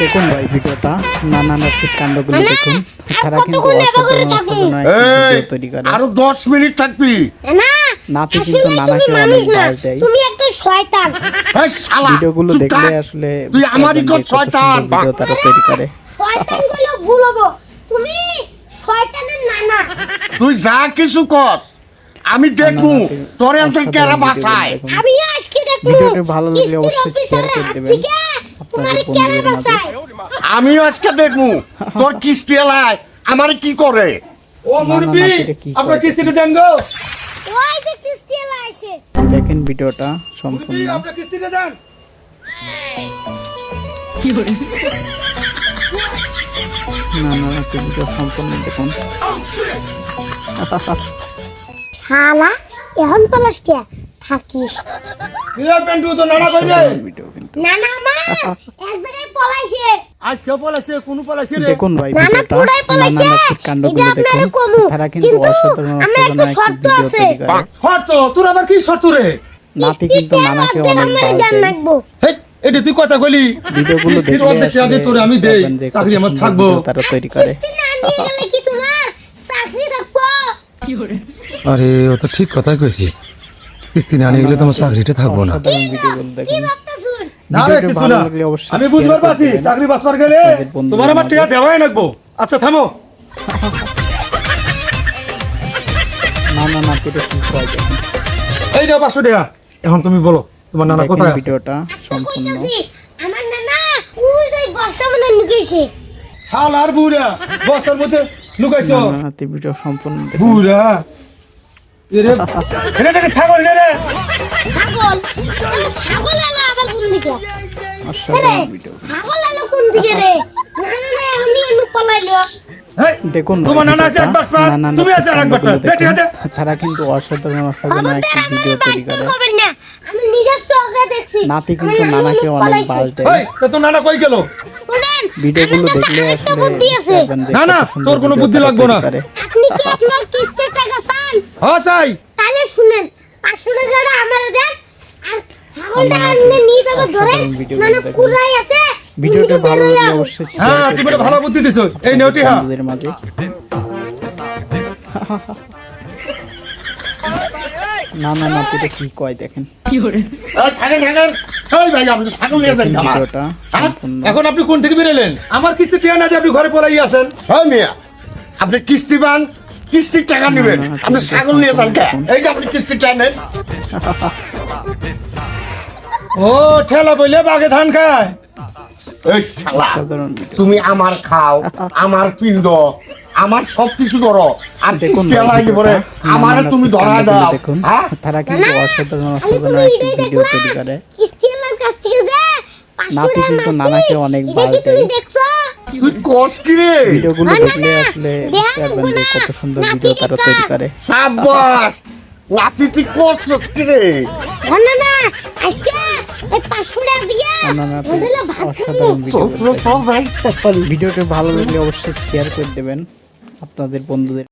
দেখুন ভাই ভিডিওটা নানা নাচির কাণ্ডগুলো দেখুন। তারা কিন্তু তৈরি করে। আরও দশ মিনিট থাকবি। না নাতি আসলে কিন্তু নানাকে তুমি অনেক মানুষ দেয় তুমি একটা শয়তান। ভিডিওগুলো দেখলে আসলে তুই আমারই কত শয়তান। ভিডিও তারা তৈরি করে। শয়তানগুলো তুমি শয়তানের নানা। তুই যা কিছু কর আমি দেখব। তোরে অন্তর কেরা বাসায় দেখুন। আজকে দেখব। ভিডিওটি ভালো লাগলে অবশ্যই share করে দেবেন। আমিও আজকে দেখব তোর কিস্তি এলায়। আমার কি করে? ও মুরবি আপনার? কিস্তিটা দেন গো। ওই যে কিস্তি এলা দেখেন ভিডিওটা সম্পূর্ণ। আপনার কিস্তিটা দেন। নানা নাচের ভিডিও সম্পূর্ণ দেখুন। হালা এখন পলাশটিয়া থাকিস। বিরাট পেন্টু তো নানা কইবে অসাধারণ ভিডিও কিন্তু নানা আমার এক জায়গায় পলাইছে। আজকে পলাইছে কোন পলাইছে রে। দেখুন ভাই নানা ভিডিওটা নানা পলাইছে। কাণ্ডগুলো দেখুন। তারা কিন্তু কিন্তু অসাধারণ একটা শর্ত আছে। শর্ত? তোর আবার কি শর্ত রে? নাতি কিন্তু নানাকে অনেক এটা তুই কথা কইলি? ভিডিওগুলো তোরে আমি দেই। চাকরি আমার থাকব। তারা তৈরি করে। কিস্তি না গেলে তোমার আরে ও তো ঠিক কথাই কইছি। কিস্তি না নিয়ে গেলে তোমার চাকরিটা থাকব না। ভিডিওগুলো দেখুন। আমি বুঝবার পারছি চাকরি বাসবার গেলে তোমার আমার। টাকা দেওয়াই লাগবো। আচ্ছা থামো। এই যাও পাঁচশো টাকা। এখন তুমি বলো তোমার নানা কোথায় আছে? ভিডিওটা সম্পূর্ণ। আমার নানা ওই যে বস্তা মধ্যে লুকিয়েছে শাল আর বুড়া বস্তার মধ্যে লুকাইছো। নানা ভিডিও সম্পূর্ণ বুড়া ছাগল রে রে ছাগল? এলো আবার কোন দিকে? ছাগল এলো কোন দিকে রে? দেখুন। তারা কিন্তু অসাধারণ অসাধারণ একটি ভিডিও তৈরি করে। আমি নিজের চোখে নাতি কিন্তু নানাকে অনেক অনেক দেয় তো নানা কই গেল? ভিডিওগুলো দেখলে আসলে না, না, সুন্দর তোর কোনো বুদ্ধি লাগবে না। করে। আপনি কি আপনার কিস্তির টাকা চান হ্যাঁ চাই। তাহলে শুনেন পাঁচশো টাকাটা আমার দেন আর ছাগলটা আপনি নিয়ে যাবে ধরে মানে কুড়াই আছে ভিডিওটা ভালো লাগলে অবশ্যই হ্যাঁ তুমি একটা ভালো বুদ্ধি দিছো। এই নেওটি হ্যাঁ বন্ধুদের মাঝে। নানা নাতিরে কি কয় দেখেন। থাকেন থাকেন। এই ভাই আপনি ছাগল নিয়ে যান ভিডিওটা এখন আপনি কোন থেকে বেরোলেন? আমার কিস্তি টিয়া না যে আপনি ঘরে পলাই আছেন। হ্যাঁ মিয়া। আপনি কিস্তি পান কিস্তির টাকা নেবেন আপনি ছাগল নিয়ে যান এই যে আপনি কিস্তির টাকা নেন। ও ঠেলা বইলে বাগে ধান খায়। এই শালা তুমি আমার খাও আমার পিণ্ড আমার সব কিছু করো। আর দেখুন লাগি পরে আমারে তুমি ধরা দাও। দেখুন। হ্যাঁ? তারা কিন্তু অসাধারণ অসাধারণ একটি ভিডিও তৈরি করে। নাতি কিন্তু নানাকে অনেক। দেখছ? তুই কস কি রে? ভিডিওগুলো দেখলে আসলে বুঝতে। কত সুন্দর ভিডিও তারা তৈরি করে। সাবাস নাতি তুই কস কি রে? না না আজকে এই ভাত ভিডিওটি ভালো লাগলে অবশ্যই শেয়ার করে দেবেন আপনাদের বন্ধুদের।